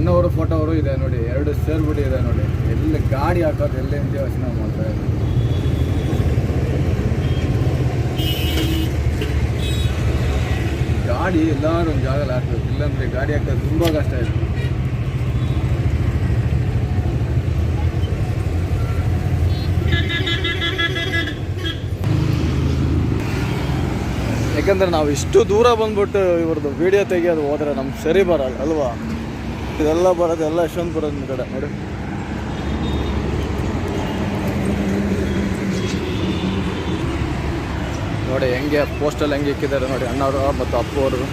ಅಣ್ಣವರು ಫೋಟೋವರು ಇದೆ ನೋಡಿ. ಎರಡು ಸೇರ್ಬಿಟ್ಟು ಇದೆ ನೋಡಿ. ಎಲ್ಲಿ ಗಾಡಿ ಹಾಕೋದು, ಎಲ್ಲಿ ಅಂತ ಯೋಚನೆ ಮಾಡ್ತಾ ಇದ್ದೀವಿ ಗಾಡಿ ಎಲ್ಲರೂ ಒಂದು ಜಾಗದಲ್ಲಿ ಹಾಕ್ಬೇಕು. ಇಲ್ಲಾಂದ್ರೆ ಗಾಡಿ ಹಾಕೋದು ತುಂಬ ಕಷ್ಟ ಇದೆ. ಯಾಕಂದ್ರೆ ನಾವು ಇಷ್ಟು ದೂರ ಬಂದ್ಬಿಟ್ಟು ಇವ್ರದ್ದು ವಿಡಿಯೋ ತೆಗಿಯೋದು ಹೋದ್ರೆ ನಮ್ಗೆ ಸರಿ ಬರಲ್ಲ, ಅಲ್ವಾ? ಇದೆಲ್ಲ ಬರೋದು, ಎಲ್ಲ ಎಷ್ಟೊಂದು ಬರೋದು ಕಡೆ, ನೋಡಿ. ನೋಡಿ, ಹೆಂಗೆ ಪೋಸ್ಟಲ್ಲಿ ಹೆಂಗೆ ಇಕ್ಕಿದ್ದಾರೆ ನೋಡಿ, ಅಣ್ಣವರು ಮತ್ತು ಅಪ್ಪವರು. ಅವರು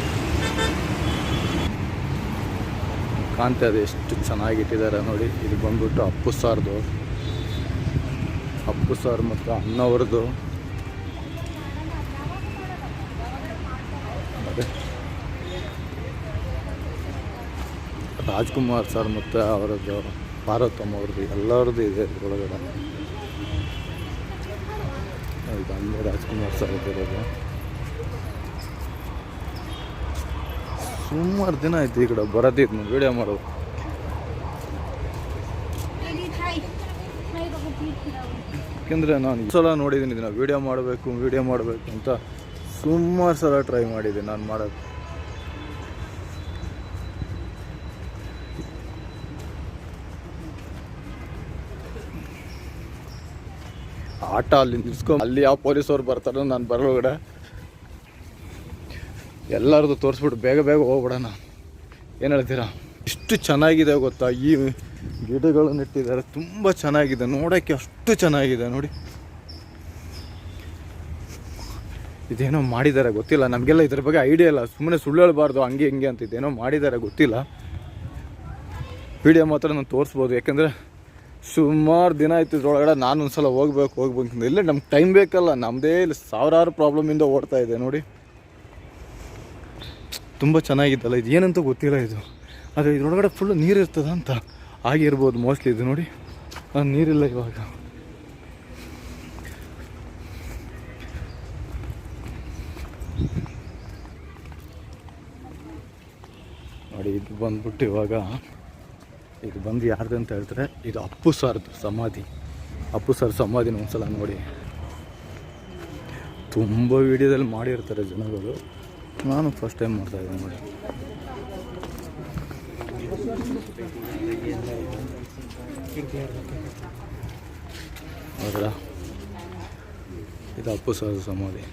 ಕಾಣ್ತದೆ ಎಷ್ಟು ಚೆನ್ನಾಗಿ ಇಟ್ಟಿದ್ದಾರೆ ನೋಡಿ, ಇದು ಬಂದ್ಬಿಟ್ಟು ಅಪ್ಪು ಸಾರ್ದು. ಅಪ್ಪು ಸಾರ್ ಮತ್ತು ಅಣ್ಣವ್ರದ್ದು. ರಾಜ್ಕುಮಾರ್ ಸರ್ ಮತ್ತು ಅವರದ್ದು ಪಾರ್ವತಮ್ಮ ಅವ್ರದ್ದು, ಎಲ್ಲರದ್ದು ಇದೆ ಒಳಗಡೆ. ಇದು ಅಲ್ಲೇ ರಾಜ್ಕುಮಾರ್ ಸರ್ ಇರೋದು. ಸುಮಾರು ದಿನ ಆಯ್ತು ಈ ಕಡೆ ಬರೋದಿತ್ತು ವೀಡಿಯೋ ಮಾಡೋದು. ಯಾಕೆಂದರೆ ನಾನು ಈ ಸಲ ನೋಡಿದ್ದೀನಿ ಇದನ್ನ ವೀಡಿಯೋ ಮಾಡಬೇಕು ವಿಡಿಯೋ ಮಾಡಬೇಕು ಅಂತ ಸುಮಾರು ಸಲ ಟ್ರೈ ಮಾಡಿದ್ದೆ ನಾನು ಮಾಡೋದು ಆಟ ಅಲ್ಲಿ ನಿಲ್ಸ್ಕೊಂಡು ಅಲ್ಲಿ ಯಾವ ಪೊಲೀಸವ್ರು ಬರ್ತಾರೋ ನಾನು ಬರೋಗಡೆ ಎಲ್ಲರದು ತೋರಿಸ್ಬಿಟ್ಟು ಬೇಗ ಬೇಗ ಹೋಗ್ಬಿಡೋಣ. ಏನು ಹೇಳ್ತೀರಾ? ಎಷ್ಟು ಚೆನ್ನಾಗಿದೆ ಗೊತ್ತಾ? ಈ ಗಿಡಗಳು ನೆಟ್ಟಿದ್ದಾರೆ ತುಂಬ ಚೆನ್ನಾಗಿದೆ. ನೋಡೋಕ್ಕೆ ಅಷ್ಟು ಚೆನ್ನಾಗಿದೆ ನೋಡಿ. ಇದೇನೋ ಮಾಡಿದ್ದಾರೆ ಗೊತ್ತಿಲ್ಲ. ನಮಗೆಲ್ಲ ಇದ್ರ ಬಗ್ಗೆ ಐಡಿಯಾ ಇಲ್ಲ. ಸುಮ್ಮನೆ ಸುಳ್ಳು ಹೇಳ್ಬಾರ್ದು, ಹಂಗೆ ಹಿಂಗೆ ಅಂತ ಇದೇನೋ ಮಾಡಿದ್ದಾರೆ ಗೊತ್ತಿಲ್ಲ. ವಿಡಿಯೋ ಮಾತ್ರ ನಾನು ತೋರಿಸ್ಬೋದು. ಯಾಕೆಂದರೆ ಸುಮಾರು ದಿನ ಆಯ್ತು ಇದ್ರೊಳಗಡೆ ನಾನು ಒಂದ್ಸಲ ಹೋಗ್ಬೇಕು ಹೋಗ್ಬೇಕು ಇಲ್ಲೇ ನಮ್ಗೆ ಟೈಮ್ ಬೇಕಲ್ಲ ನಮ್ಮದೇ ಇಲ್ಲಿ ಸಾವಿರಾರು ಪ್ರಾಬ್ಲಮಿಂದ ಓಡ್ತಾ ಇದೆ ನೋಡಿ. ತುಂಬ ಚೆನ್ನಾಗಿದ್ದಲ್ಲ ಇದು ಏನಂತ ಗೊತ್ತಿಲ್ಲ ಇದು. ಆದರೆ ಇದ್ರೊಳಗಡೆ ಫುಲ್ ನೀರು ಇರ್ತದ ಅಂತ ಆಗಿರ್ಬೋದು ಮೋಸ್ಟ್ಲಿ ಇದು ನೋಡಿ. ನೀರಿಲ್ಲ ಇವಾಗ. ನೋಡಿ, ಇದು ಬಂದ್ಬಿಟ್ಟು ಇವಾಗ ಇದು ಬಂದು ಯಾರ್ದು ಅಂತ ಹೇಳ್ತಾರೆ, ಇದು ಅಪ್ಪು ಸರ್ದು ಸಮಾಧಿ. ಅಪ್ಪು ಸರ್ ಸಮಾಧಿನ ಒಂದ್ಸಲ ನೋಡಿ. ತುಂಬ ವಿಡಿಯೋದಲ್ಲಿ ಮಾಡಿರ್ತಾರೆ ಜನಗಳು. ನಾನು ಫಸ್ಟ್ ಟೈಮ್ ಮಾಡ್ತಾ ಇದ್ದೀನಿ ನೋಡಿ. ಹೌದಾ ಇದು ಅಪ್ಪು ಸರ್ ಸಮಾಧಿ.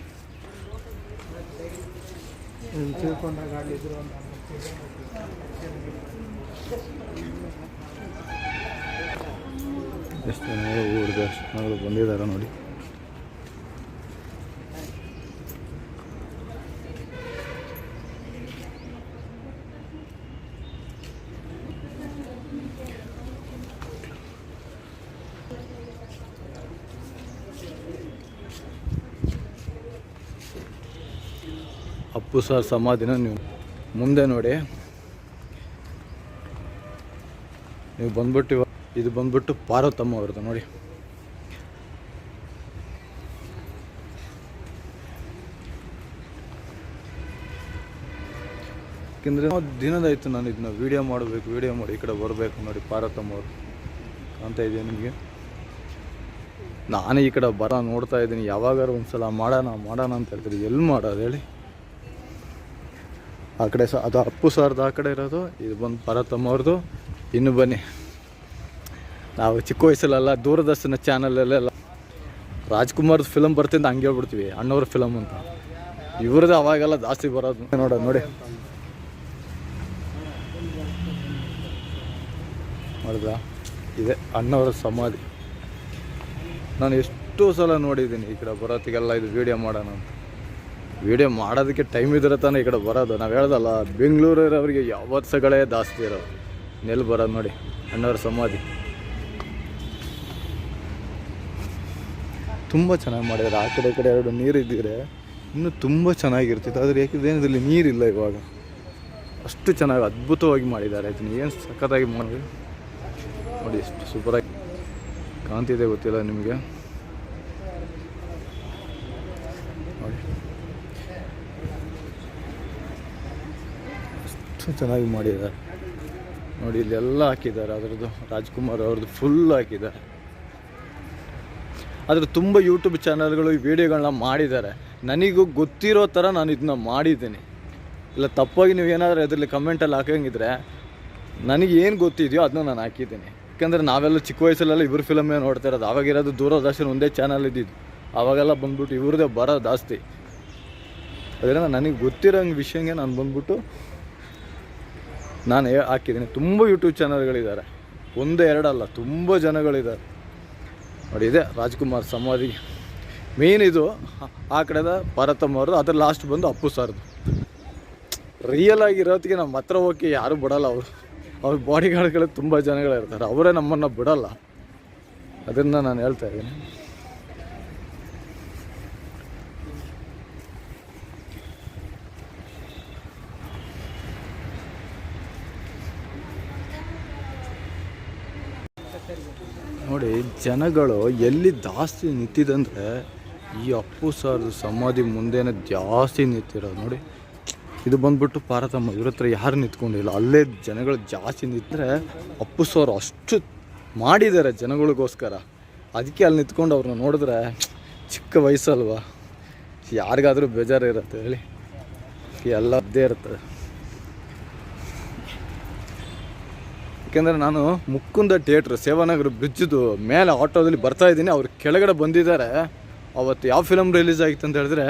ಎಷ್ಟು ಜನ ಊರ್ದು ಎಷ್ಟು ಜನಗಳು ಬಂದಿದ್ದಾರೆ ನೋಡಿ. ಅಪ್ಪು ಸರ್ ಸಮಾಧಿನ ನೀವು ಮುಂದೆ ನೋಡಿ. ನೀವು ಬಂದ್ಬಿಟ್ಟು ಇದು ಬಂದ್ಬಿಟ್ಟು ಪಾರ್ವತಮ್ಮ ಅವ್ರದ್ದು, ನೋಡಿ. ಯಾಕೆಂದರೆ ದಿನದಾಯ್ತು ನಾನು ಇದನ್ನ ವೀಡಿಯೋ ಮಾಡಬೇಕು ವೀಡಿಯೋ ಮಾಡಿ ಈ ಕಡೆ ಬರಬೇಕು ನೋಡಿ ಪಾರ್ವತಮ್ಮ ಅವರು. ಕಾಣ್ತಾ ಇದೆಯಾ ನಿಮಗೆ? ನಾನು ಈ ಕಡೆ ಬರ ನೋಡ್ತಾ ಇದ್ದೀನಿ, ಯಾವಾಗಾರು ಒಂದ್ಸಲ ಮಾಡೋಣ ಮಾಡೋಣ ಅಂತ ಹೇಳ್ತೀರಿ ಎಲ್ಲಿ ಮಾಡೋದು ಹೇಳಿ? ಆ ಕಡೆ ಸ ಅದು ಅಪ್ಪು ಸಾರ್ದು ಆ ಕಡೆ ಇರೋದು, ಇದು ಬಂದು ಪಾರ್ವತಮ್ಮ ಅವ್ರದ್ದು. ಇನ್ನು ಬನ್ನಿ. ನಾವು ಚಿಕ್ಕ ವಯಸ್ಸಲ್ಲೆಲ್ಲ ದೂರದರ್ಶನ ಚಾನಲಲ್ಲೆಲ್ಲ ರಾಜ್ಕುಮಾರ್ದು ಫಿಲಮ್ ಬರ್ತಿಂದ ಹಂಗೆ ಹೇಳ್ಬಿಡ್ತೀವಿ, ಅಣ್ಣವ್ರ ಫಿಲಮ್ ಅಂತ. ಇವ್ರದ್ದು ಅವಾಗೆಲ್ಲ ಜಾಸ್ತಿ ಬರೋದು. ನೋಡೋದು ನೋಡಿ. ನೋಡಿದ ಇದೆ, ಅಣ್ಣವರ ಸಮಾಧಿ. ನಾನು ಎಷ್ಟೋ ಸಲ ನೋಡಿದ್ದೀನಿ, ಈ ಕಡೆ ಬರೋತ್ತಿಗೆಲ್ಲ ಇದು ವೀಡಿಯೋ ಮಾಡೋಣ ಅಂತ. ವೀಡಿಯೋ ಮಾಡೋದಕ್ಕೆ ಟೈಮ್ ಇದ್ರೆ ತಾನೇ ಈ ಕಡೆ ಬರೋದು. ನಾವು ಹೇಳ್ದಲ್ಲ, ಬೆಂಗಳೂರವರಿಗೆ ಯಾವತ್ಸಗಳೇ ಜಾಸ್ತಿ ಇರೋದು. ನೆಲ್ ಬರೋದು ನೋಡಿ, ಅಣ್ಣವ್ರ ಸಮಾಧಿ. ತುಂಬ ಚೆನ್ನಾಗಿ ಮಾಡಿದ್ದಾರೆ ಆ ಕಡೆ ಕಡೆ ಎರಡು ನೀರು ಇದ್ದಿದ್ರೆ ಇನ್ನೂ ತುಂಬ ಚೆನ್ನಾಗಿರ್ತಿತ್ತು. ಆದರೆ ಯಾಕಿದ್ರೆ ಏನಿದ್ರಲ್ಲಿ ನೀರಿಲ್ಲ ಇವಾಗ? ಅಷ್ಟು ಚೆನ್ನಾಗಿ ಅದ್ಭುತವಾಗಿ ಮಾಡಿದ್ದಾರೆ ಇದನ್ನ. ಏನು ಸಖತ್ತಾಗಿ ಮಾಡಿ ನೋಡಿ, ಎಷ್ಟು ಸೂಪರಾಗಿ ಕಾಣ್ತಿದೆ ಗೊತ್ತಿಲ್ಲ ನಿಮಗೆ. ನೋಡಿ. ಅಷ್ಟು ಚೆನ್ನಾಗಿ ಮಾಡಿದ್ದಾರೆ. ನೋಡಿ ಇಲ್ಲೆಲ್ಲ ಹಾಕಿದ್ದಾರೆ. ಅದರದ್ದು ರಾಜ್ಕುಮಾರ್ ಅವ್ರದ್ದು ಫುಲ್ ಹಾಕಿದ್ದಾರೆ. ಆದರೆ ತುಂಬ ಯೂಟ್ಯೂಬ್ ಚಾನಲ್ಗಳು ಈ ವಿಡಿಯೋಗಳನ್ನ ಮಾಡಿದ್ದಾರೆ. ನನಗೂ ಗೊತ್ತಿರೋ ಥರ ನಾನು ಇದನ್ನ ಮಾಡಿದ್ದೀನಿ. ಇಲ್ಲ, ತಪ್ಪಾಗಿ ನೀವು ಏನಾದರೂ ಅದರಲ್ಲಿ ಕಮೆಂಟಲ್ಲಿ ಹಾಕೋಂಗಿದ್ರೆ ನನಗೆ ಏನು ಗೊತ್ತಿದೆಯೋ ಅದನ್ನ ನಾನು ಹಾಕಿದ್ದೀನಿ. ಯಾಕಂದರೆ ನಾವೆಲ್ಲ ಚಿಕ್ಕ ವಯಸ್ಸಲ್ಲೆಲ್ಲ ಇವ್ರ ಫಿಲಮೇ ನೋಡ್ತಾ ಇರೋದು. ಅವಾಗಿರೋದು ದೂರದರ್ಶನ ಒಂದೇ ಚಾನಲ್ ಇದ್ದಿದ್ದು. ಅವಾಗೆಲ್ಲ ಬಂದ್ಬಿಟ್ಟು ಇವ್ರದ್ದೇ ಬರೋ ಜಾಸ್ತಿ. ಅದರಿಂದ ನನಗೆ ಗೊತ್ತಿರೋಂಗೆ ವಿಷಯಂಗೆ ನಾನು ಬಂದ್ಬಿಟ್ಟು ನಾನು ಹಾಕಿದ್ದೀನಿ. ತುಂಬ ಯೂಟ್ಯೂಬ್ ಚಾನಲ್ಗಳಿದ್ದಾರೆ ಒಂದು ಎರಡಲ್ಲ, ತುಂಬ ಜನಗಳಿದ್ದಾರೆ. ನೋಡಿ, ಇದೆ ರಾಜ್ಕುಮಾರ್ ಸಮಾಧಿ. ಮೇನ್ ಇದು, ಆ- ಕಡೆದ ಭಾರತಮ್ಮ ಅವರು ಅದ್ರ ಲಾಸ್ಟ್ ಬಂದು ಅಪ್ಪು ಸರ್ದು. ರಿಯಲ್ ಆಗಿರೋತ್ತಿಗೆ ನಮ್ಮ ಹತ್ರ ಹೋಗಿ ಯಾರೂ ಬಿಡಲ್ಲ ಅವರು. ಅವ್ರ ಬಾಡಿ ಗಾರ್ಡ್ಗಳು ತುಂಬ ಜನಗಳಿರ್ತಾರೆ. ಅವರೇ ನಮ್ಮನ್ನು ಬಿಡಲ್ಲ. ಅದನ್ನು ನಾನು ಹೇಳ್ತಾ ಇದ್ದೀನಿ. ನೋಡಿ, ಜನಗಳು ಎಲ್ಲಿ ಜಾಸ್ತಿ ನಿಂತಿದಂದ್ರೆ ಈ ಅಪ್ಪು ಸರ್ ಸಮಾಧಿ ಮುಂದೆನೇ ಜಾಸ್ತಿ ನಿಂತಿರೋದು. ನೋಡಿ, ಇದು ಬಂದ್ಬಿಟ್ಟು ಪಾರತಮ್ಮ, ಇವ್ರ ಹತ್ರ ಯಾರು ನಿಂತ್ಕೊಂಡಿಲ್ಲ. ಅಲ್ಲೇ ಜನಗಳು ಜಾಸ್ತಿ ನಿಂತರೆ ಅಪ್ಪು ಸರ್ ಅಷ್ಟು ಮಾಡಿದ್ದಾರೆ ಜನಗಳಿಗೋಸ್ಕರ. ಅದಕ್ಕೆ ಅಲ್ಲಿ ನಿಂತ್ಕೊಂಡು ಅವ್ರನ್ನ ನೋಡಿದ್ರೆ ಚಿಕ್ಕ ವಯಸ್ಸಲ್ವಾ? ಯಾರಿಗಾದ್ರೂ ಬೇಜಾರು ಇರುತ್ತೆ ಹೇಳಿ. ಎಲ್ಲ ಇರುತ್ತೆ. ಯಾಕೆಂದರೆ ನಾನು ಮುಕ್ಕುಂದ ಥಿಯೇಟ್ರ್, ಸೇವಾನಗರ ಬ್ರಿಡ್ಜ್ದು ಮೇಲೆ ಆಟೋದಲ್ಲಿ ಬರ್ತಾ ಇದ್ದೀನಿ. ಅವ್ರು ಕೆಳಗಡೆ ಬಂದಿದ್ದಾರೆ. ಅವತ್ತು ಯಾವ ಫಿಲಮ್ ರಿಲೀಸ್ ಆಗಿತ್ತು ಅಂತ ಹೇಳಿದ್ರೆ,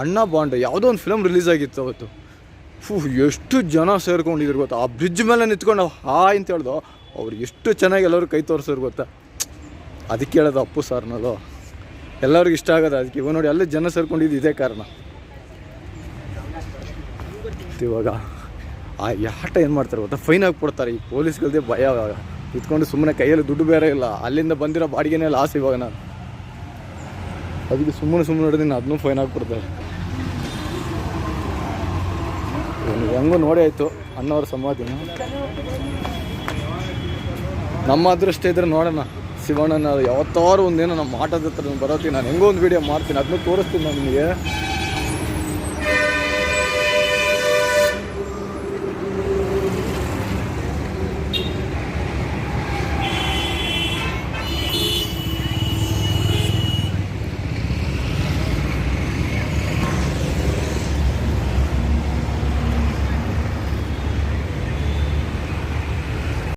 ಅಣ್ಣ ಬಾಂಡ್ ಯಾವುದೋ ಒಂದು ಫಿಲಮ್ ರಿಲೀಸ್ ಆಗಿತ್ತು ಅವತ್ತು. ಫು, ಎಷ್ಟು ಜನ ಸೇರ್ಕೊಂಡಿದ್ರು ಗೊತ್ತಾ? ಆ ಬ್ರಿಡ್ಜ್ ಮೇಲೆ ನಿಂತ್ಕೊಂಡು ಹಾಯ್ ಅಂತ ಹೇಳ್ದು, ಅವ್ರು ಎಷ್ಟು ಚೆನ್ನಾಗಿ ಎಲ್ಲರೂ ಕೈ ತೋರಿಸೋರು ಗೊತ್ತಾ? ಅದಕ್ಕೆ ಹೇಳೋದು ಅಪ್ಪು ಸಾರ್ನದು ಎಲ್ಲರಿಗೂ ಇಷ್ಟ ಆಗೋದು ಅದಕ್ಕೆ. ಇವಾಗ ನೋಡಿ, ಅಲ್ಲೇ ಜನ ಸೇರ್ಕೊಂಡಿದ್ದು ಇದೇ ಕಾರಣ. ಇವಾಗ ಆ ಯಾಟ ಏನು ಮಾಡ್ತಾರೆ ಗೊತ್ತಾ? ಫೈನ್ ಹಾಕ್ಬಿಡ್ತಾರೆ. ಈ ಪೊಲೀಸ್ಗಳದ್ದೇ ಭಯ. ಇದ್ಕೊಂಡು ಸುಮ್ಮನೆ ಕೈಯಲ್ಲಿ ದುಡ್ಡು ಬೇರೆ ಇಲ್ಲ. ಅಲ್ಲಿಂದ ಬಂದಿರೋ ಬಾಡಿಗೆನೇ ಲಾಸ್ ಇವಾಗ ನಾನು. ಅದಕ್ಕೆ ಸುಮ್ಮನೆ ಸುಮ್ಮನೆ ನೋಡಿದ್ದೀನಿ ಅದನ್ನೂ ಫೈನ್ ಹಾಕ್ಬಿಡ್ತಾರೆ. ಹೆಂಗೂ ನೋಡಿ ಆಯಿತು. ಅಣ್ಣವ್ರ ಸಮಾಧಿನ. ನಮ್ಮ ಅದೃಷ್ಟ ಇದ್ರೆ ನೋಡೋಣ. ಶಿವಣ್ಣನ ಯಾವತ್ತಾರು ಒಂದೇನೋ ನಮ್ಮ ಆಟದ ಹತ್ರ ಬರೋತ್ತೀನಿ ನಾನು ಹೆಂಗೋ ಒಂದು ವೀಡಿಯೋ ಮಾಡ್ತೀನಿ. ಅದನ್ನೂ ತೋರಿಸ್ತೀನಿ ನಾನು ನಿಮಗೆ.